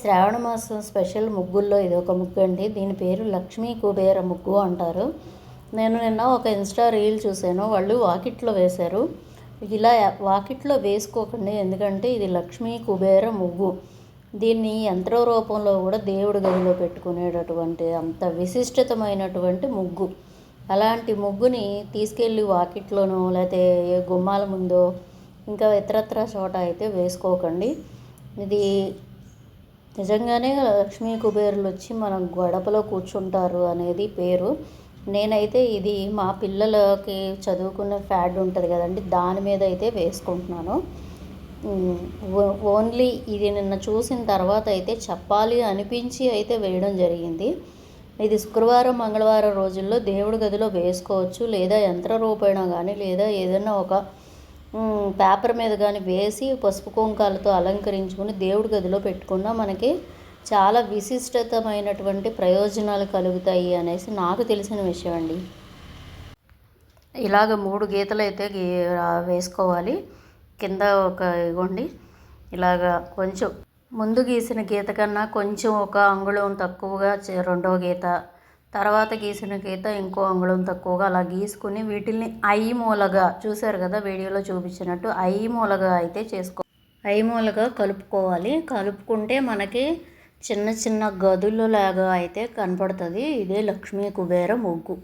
శ్రావణ మాసం స్పెషల్ ముగ్గుల్లో ఇది ఒక ముగ్గు అండి. దీని పేరు లక్ష్మీ కుబేర ముగ్గు అంటారు. నేను నిన్న ఒక ఇన్స్టా రీల్ చూశాను. వాళ్ళు వాకిట్లో వేశారు. ఇలా వాకిట్లో వేసుకోకండి. ఎందుకంటే ఇది లక్ష్మీ కుబేర ముగ్గు. దీన్ని యంత్ర రూపంలో కూడా దేవుడి గదిలో పెట్టుకునేటటువంటి అంత విశిష్టతమైనటువంటి ముగ్గు. అలాంటి ముగ్గుని తీసుకెళ్ళి వాకిట్లోనో లేకపోతే ఏ గుమ్మాల ముందో ఇంకా ఇతరత్ర చోట అయితే వేసుకోకండి. ఇది నిజంగానే లక్ష్మీ కుబేరులు వచ్చి మనం గడపలో కూర్చుంటారు అనేది పేరు. నేనైతే ఇది మా పిల్లలకి చదువుకునే ఫ్యాడ్ ఉంటుంది కదండి దాని మీద అయితే వేసుకుంటున్నాను. ఓన్లీ ఇది నిన్న చూసిన తర్వాత అయితే చెప్పాలి అనిపించి అయితే వేయడం జరిగింది. ఇది శుక్రవారం మంగళవారం రోజుల్లో దేవుడి గదిలో వేసుకోవచ్చు లేదా యంత్ర రూపేణ కానీ లేదా ఏదైనా ఒక పేపర్ మీద కానీ వేసి పసుపు కుంకాలతో అలంకరించుకుని దేవుడి గదిలో పెట్టుకున్నా మనకి చాలా విశిష్టతమైనటువంటి ప్రయోజనాలు కలుగుతాయి అనేసి నాకు తెలిసిన విషయం అండి. ఇలాగ మూడు గీతలు అయితే గీ వేసుకోవాలి. కింద ఒక ఇగోండి. ఇలాగ కొంచెం ముందు గీసిన గీత కన్నా కొంచెం ఒక అంగుళం తక్కువగా రెండవ రెండో గీత తర్వాత గీసిన గీత ఇంకో అంగుళం తక్కువగా అలా గీసుకుని వీటిల్ని ఐ మూలగా చూశారు కదా వీడియోలో చూపించినట్టు ఐ మూలగా అయితే చేసుకో ఐ మూలగా కలుపుకోవాలి. కలుపుకుంటే మనకి చిన్న చిన్న గదులు లాగా అయితే కనపడుతుంది. ఇదే లక్ష్మీ కుబేర ముగ్గు.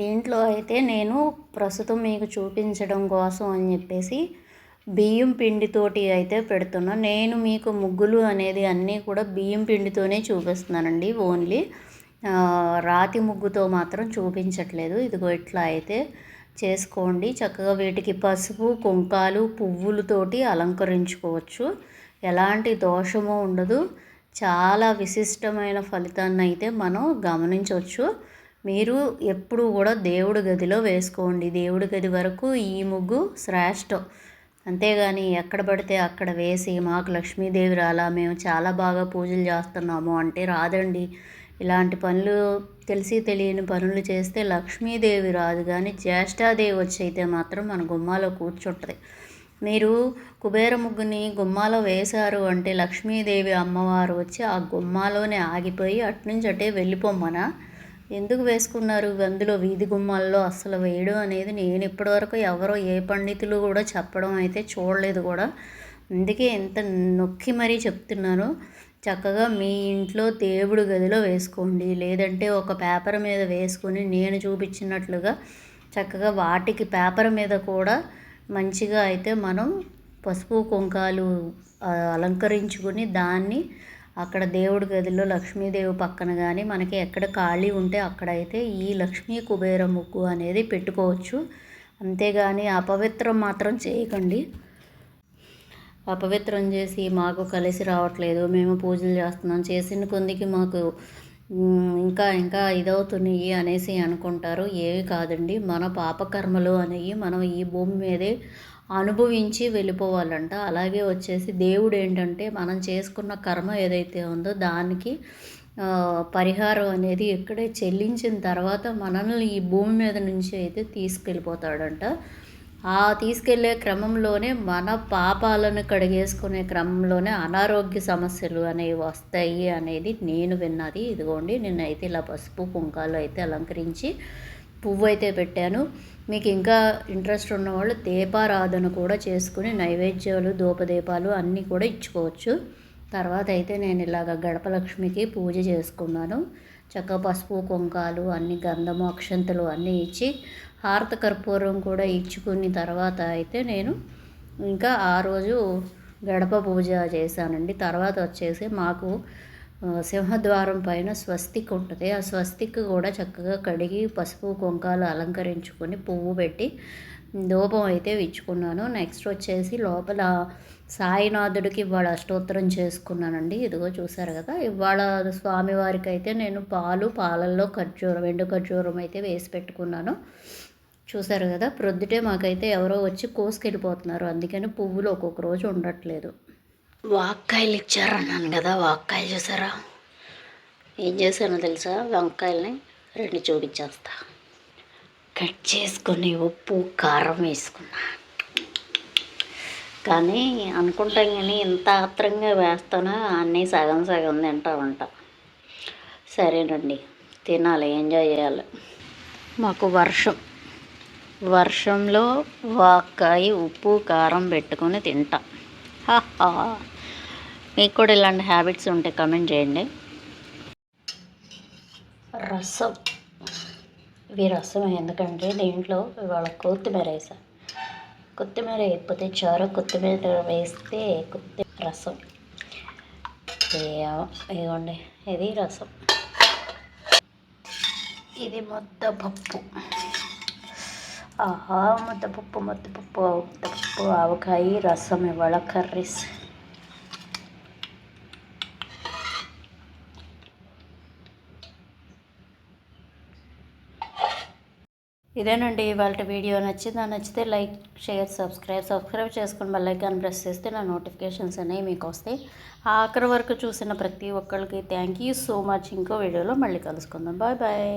దీంట్లో అయితే నేను ప్రస్తుతం మీకు చూపించడం కోసం అని చెప్పేసి బియ్యం పిండితోటి అయితే పెడుతున్నా. నేను మీకు ముగ్గులు అనేది అన్నీ కూడా బియ్యం పిండితోనే చూపిస్తున్నానండి ఓన్లీ. రాతి ముగ్గుతో మాత్రం చూపించట్లేదు. ఇదిగో ఇట్లా అయితే చేసుకోండి. చక్కగా వీటికి పసుపు కుంకాలు పువ్వులతోటి అలంకరించుకోవచ్చు. ఎలాంటి దోషము ఉండదు. చాలా విశిష్టమైన ఫలితాన్ని అయితే మనం గమనించవచ్చు. మీరు ఎప్పుడు కూడా దేవుడి గదిలో వేసుకోండి. దేవుడి గది వరకు ఈ ముగ్గు శ్రేష్టం. అంతేగాని ఎక్కడ పడితే అక్కడ వేసి మాకు లక్ష్మీదేవి రాలా మేము చాలా బాగా పూజలు చేస్తున్నాము అంటే రాదండి. ఇలాంటి పనులు తెలిసి తెలియని పనులు చేస్తే లక్ష్మీదేవి రాదు కానీ జ్యేష్ఠాదేవి వచ్చి అయితే మాత్రం మన గుమ్మాలో కూర్చుంటుంది. మీరు కుబేర ముగ్గుని గుమ్మాలో వేశారు అంటే లక్ష్మీదేవి అమ్మవారు వచ్చి ఆ గుమ్మాలోనే ఆగిపోయి అట్నుంచి అటే వెళ్ళిపోమ్మన? ఎందుకు వేసుకున్నారు? అందులో వీధి గుమ్మాల్లో అస్సలు వేయడం అనేది నేను ఇప్పటివరకు ఎవరో ఏ పండితులు కూడా చెప్పడం అయితే చూడలేదు కూడా. అందుకే ఎంత నొక్కి మరీ చెప్తున్నాను. చక్కగా మీ ఇంట్లో దేవుడి గదిలో వేసుకోండి. లేదంటే ఒక పేపర్ మీద వేసుకొని నేను చూపించినట్లుగా చక్కగా వాటికి పేపర్ మీద కూడా మంచిగా అయితే మనం పసుపు కుంకాలు అలంకరించుకుని దాన్ని అక్కడ దేవుడి గదిలో లక్ష్మీదేవి పక్కన కానీ మనకి ఎక్కడ ఖాళీ ఉంటే అక్కడైతే ఈ లక్ష్మీ కుబేర ముగ్గు అనేది పెట్టుకోవచ్చు. అంతేగాని అపవిత్రం మాత్రం చేయకండి. అపవిత్రం చేసి మాకు కలిసి రావట్లేదు. మేము పూజలు చేస్తున్నాం. చేసిన కొందికి మాకు ఇంకా ఇంకా ఇదవుతున్నాయి అనేసి అనుకుంటారు. ఏవి కాదండి. మన పాపకర్మలు అనేవి మనం ఈ భూమి మీదే అనుభవించి వెళ్ళిపోవాలంట. అలాగే వచ్చేసి దేవుడు ఏంటంటే మనం చేసుకున్న కర్మ ఏదైతే ఉందో దానికి పరిహారం అనేది ఇక్కడే చెల్లించిన తర్వాత మనల్ని ఈ భూమి మీద నుంచి అయితే తీసుకెళ్ళిపోతాడంట. ఆ తీసుకెళ్ళే క్రమంలోనే మన పాపాలను కడిగేసుకునే క్రమంలోనే అనారోగ్య సమస్యలు అనేవి వస్తాయి అనేది నేను విన్నది. ఇదిగోండి నేనైతే ఇలా పసుపు కుంకాలు అయితే అలంకరించి పువ్వు అయితే పెట్టాను. మీకు ఇంకా ఇంట్రెస్ట్ ఉన్నవాళ్ళు దీపారాధన కూడా చేసుకుని నైవేద్యాలు ధూపదీపాలు అన్నీ కూడా ఇచ్చుకోవచ్చు. తర్వాత అయితే నేను ఇలాగ గడపలక్ష్మికి పూజ చేసుకున్నాను. చక్క పసుపు కుంకాలు అన్ని గంధము అక్షంతలు అన్నీ ఇచ్చి హారత కర్పూరం కూడా ఇచ్చుకున్న తర్వాత అయితే నేను ఇంకా ఆ రోజు గడప పూజ చేశానండి. తర్వాత వచ్చేసి మాకు సింహద్వారం పైన స్వస్తిక్ ఉంటుంది. ఆ స్వస్తిక్ కూడా చక్కగా కడిగి పసుపు కుంకాలు అలంకరించుకొని పువ్వు పెట్టి ధూపం అయితే ఇచ్చుకున్నాను. నెక్స్ట్ వచ్చేసి లోపల సాయినాథుడికి ఇవాళ అష్టోత్తరం చేసుకున్నానండి. ఇదిగో చూసారు కదా ఇవాళ స్వామివారికి అయితే నేను పాలు పాలల్లో ఖర్జూరం ఎండు ఖర్జూరం అయితే వేసి పెట్టుకున్నాను. చూసారు కదా ప్రొద్దుటే మాకైతే ఎవరో వచ్చి కోసుకెళ్ళిపోతున్నారు. అందుకని పువ్వులు ఒక్కొక్క రోజు ఉండట్లేదు. వాక్కాయలు ఇచ్చారన్నాను కదా వాక్కాయలు చూసారా? ఏం చేశానో తెలుసా? వంకాయల్ని రెండు చూపించేస్తా కట్ చేసుకొని ఉప్పు కారం వేసుకున్నా. కానీ అనుకుంటాం కానీ ఇంత ఆత్రంగా వేస్తానో అన్నీ సగం సగం తింటా ఉంటా సరేనండి తినాలి ఎంజాయ్ చేయాలి. మాకు వర్షం. వర్షంలో వాక్కాయ ఉప్పు కారం పెట్టుకొని తింటా. మీకు కూడా ఇలాంటి హ్యాబిట్స్ ఉంటే కమెంట్ చేయండి. రసం. ఇవి రసం ఎందుకంటే దీంట్లో ఇవాళ కొత్తిమీర వేసాను కొత్తిమీర వేయకపోతే చారు కొత్తిమీర వేస్తే కొత్తి రసం. ఏ- ఇదిగోండి ఇది రసం. ఇది ముద్దపప్పు. ఆహా ముద్దపప్పు ముద్దపప్పు ముద్దపప్పు ఆవకాయ రసం ఇవాళ కర్రీస్. ఇదేనండి ఇవాళ వీడియో నచ్చిందా? నచ్చితే లైక్ షేర్ సబ్స్క్రైబ్. సబ్స్క్రైబ్ చేసుకుని బెల్ ఐకాన్ ప్రెస్ చేస్తే నా నోటిఫికేషన్స్ అనేవి మీకు వస్తాయి. ఆఖరి వరకు చూసిన ప్రతి ఒక్కరికి థ్యాంక్ యూ సో మచ్. ఇంకో వీడియోలో మళ్ళీ కలుసుకుందాం. Bye bye.